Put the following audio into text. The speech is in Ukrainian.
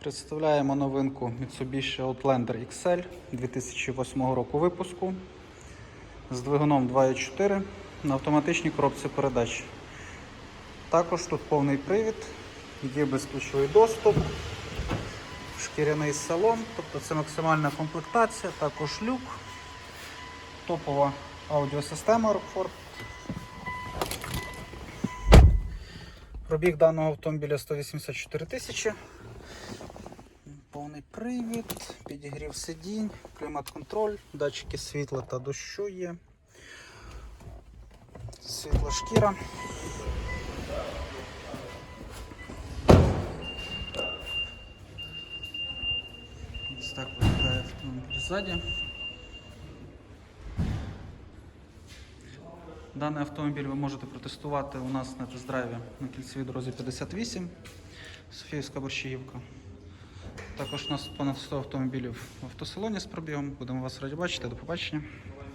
Представляємо новинку Mitsubishi Outlander XL 2008 року випуску з двигуном 2.4 на автоматичній коробці передач. Також тут повний привід, є безключовий доступ, шкіряний салон, тобто це максимальна комплектація, також люк, топова аудіосистема Rockford. Пробіг даного автомобіля 184 тисячі. Повний привід, підігрів сидінь, клімат-контроль, датчики світла та дощу є. Світла шкіра. Ось так виглядає автомобіль ззаді. Даний автомобіль ви можете протестувати у нас на тест-драйві на кільцевій дорозі 58, Софіївська Борщагівка. Також у нас понад 100 автомобілів в автосалоні з пробігом. Будемо вас раді бачити. До побачення.